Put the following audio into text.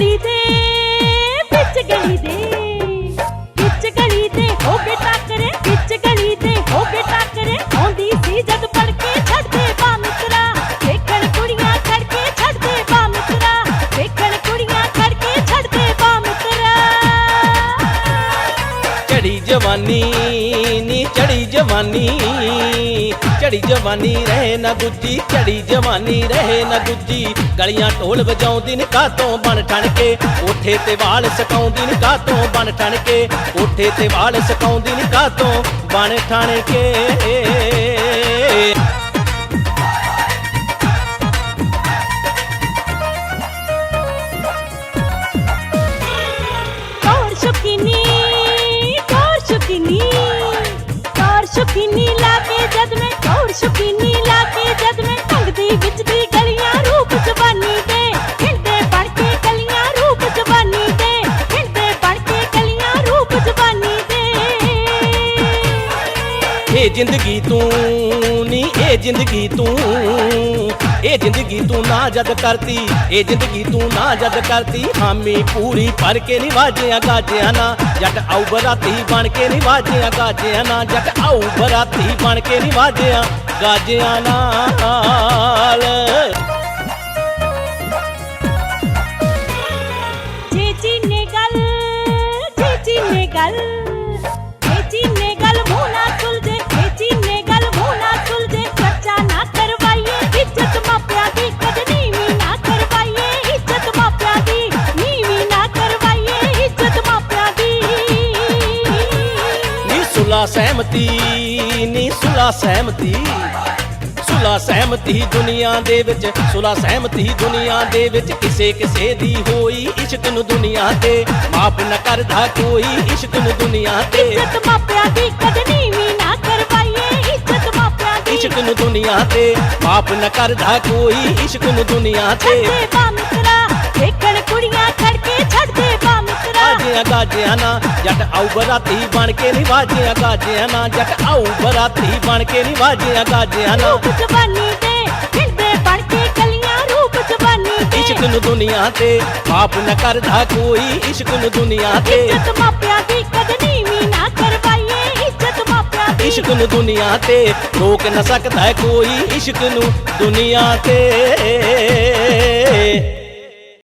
ਗਲੀ ਦੇ ਵਿੱਚ ਗਲੀ ਦੇ। ਜਵਾਨੀ ਨੀ ਚੜੀ ਜਵਾਨੀ ਚੜੀ ਜਵਾਨੀ ਰਹੇ ਨਾ ਗੁੱਜੀ ਚੜੀ ਜਵਾਨੀ ਰਹੇ ਨਾ ਗੁੱਜੀ ਗਲੀਆਂ ਢੋਲ ਵਜਾਉਂਦੀ ਨੇ ਕਾਤੋਂ ਬਣ ਠਣ ਕੇ ਕੋਠੇ ਤੇ ਵਾਲ ਸਕਾਉਂਦੀ ਨੇ ਕਾਤੋਂ ਬਣ ਠਣ ਕੇ ਕੋਠੇ ਤੇ ਵਾਲ ਸਕਾਉਂਦੀ ਨੇ ਕਾਤੋਂ ਬਣ ਠਣ ਕੇ ਸ਼ੁਕੀਨੀ। ਟੋਰ ਸ਼ੁਕੀਨੀ ਲਾ ਕੇ ਜਦ ਮੈਂ ਟੋਰ ਸ਼ੁਕੀਨੀ ਲਾ ਕੇ ਜਦ ਮੈਂ ਢੰਗਦੀ ਵਿੱਚ ਦੀ ਗਲੀਆਂ ਰੂਪ ਜ਼ਬਾਨੀ ਦੇ ਹਿੰਦੇ ਬਣ ਕੇ ਗਲੀਆਂ ਰੂਪ ਜ਼ਬਾਨੀ ਦੇ ਹਿੰਦੇ ਬਣ ਕੇ ਗਲੀਆਂ ਰੂਪ ਜ਼ਬਾਨੀ ਦੇ। ਇਹ ਜ਼ਿੰਦਗੀ ਤੂੰ। ਨੀ ਇਹ ਜ਼ਿੰਦਗੀ ਤੂੰ। ਇਹ ਜ਼ਿੰਦਗੀ ਤੂੰ ਨਾ ਜਦ ਕਰਤੀ, ਇਹ ਜ਼ਿੰਦਗੀ ਤੂੰ ਨਾ ਜਦ ਕਰਤੀ। ਹਾਮੀ ਪੂਰੀ ਭਰ ਕੇ ਨਿਵਾਜਿਆ ਗਾਜਿਆ ਨਾ। ਜੱਟ ਆਉ ਬਰਾਤੀ ਬਣ ਕੇ ਨਿਵਾਜਿਆ ਗਾਜਿਆ ਨਾ। ਜੱਟ ਆਉ ਬਰਾਤੀ ਬਣ ਕੇ ਨਿਵਾਜਿਆ ਗਾਜਿਆ ਨਾਲ। ਚੇਚੀ ਨੇ ਗੱਲ, ਚੇਚੀ ਨੇ ਗੱਲ। ਸੁਲਾ ਸਹਿਮਤੀ ਨੀ ਸੁਲਾ ਸਹਿਮਤੀ। ਸੁਲਾ ਸਹਿਮਤੀ ਦੁਨੀਆ ਦੇ ਵਿੱਚ ਸੁਲਾ ਸਹਿਮਤੀ ਦੁਨੀਆ ਦੇ ਵਿੱਚ ਕਿਸੇ ਕਿਸੇ ਦੀ ਹੋਈ ਇਸ਼ਕ ਨੂੰ ਦੁਨੀਆ ਤੇ। ਮਾਫ ਨਾ ਕਰਦਾ ਕੋਈ ਇਸ਼ਕ ਨੂੰ ਦੁਨੀਆ ਤੇ। ਇੱਜ਼ਤ ਮਾਪਿਆਂ ਦੀ ਕਦਨੀ ਵੀ ਨਾ ਕਰਵਾਈਏ ਇੱਜ਼ਤ ਮਾਪਿਆਂ ਦੀ। ਇਸ਼ਕ ਨੂੰ ਦੁਨੀਆ ਤੇ। ਮਾਫ ਨਾ ਕਰਦਾ ਕੋਈ ਇਸ਼ਕ ਨੂੰ ਦੁਨੀਆ ਤੇ। ਛੱਡਦੇ ਬਾ ਮਿੱਤਰਾ ਵੇਖਣ ਕੁੜੀਆਂ ਖੜ ਕੇ ਛੱਡਦੇ ਬਾ ਮਿੱਤਰਾ ਗਾਜਿਆਂ ਨਾ। ਜੱਟ ਆਉ ਬਰਾਤੀ ਬਣ ਕੇ ਨੀ ਵਾਜਿਆਂ ਗਾਜਿਆਂ ਨਾ। ਜੱਟ ਆਉ ਬਰਾਤੀ ਬਣ ਕੇ ਨੀ ਵਾਜਿਆਂ ਗਾਜਿਆਂ ਨਾ। ਜ਼ਬਾਨੀ ਦੇ ਹਿੰਦੇ ਬਣ ਕੇ ਗਲੀਆਂ ਰੂਪ ਜ਼ਬਾਨੀ ਦੇ ਇਸ਼ਕ ਨੂੰ ਦੁਨੀਆ ਤੇ ਮਾਫ ਨਾ ਕਰਦਾ ਕੋਈ। ਇਸ਼ਕ ਨੂੰ ਦੁਨੀਆ ਤੇ ਇੱਜ਼ਤ ਮਾਪਿਆਂ ਦੀ ਕਦਨੀ ਵੀ ਨਾ ਕਰਵਾਈਏ। ਇੱਜ਼ਤ ਮਾਪਿਆਂ ਦੀ ਇਸ਼ਕ ਨੂੰ ਦੁਨੀਆ ਤੇ ਰੋਕ ਨਾ ਸਕਦਾ ਕੋਈ। ਇਸ਼ਕ ਨੂੰ ਦੁਨੀਆ ਤੇ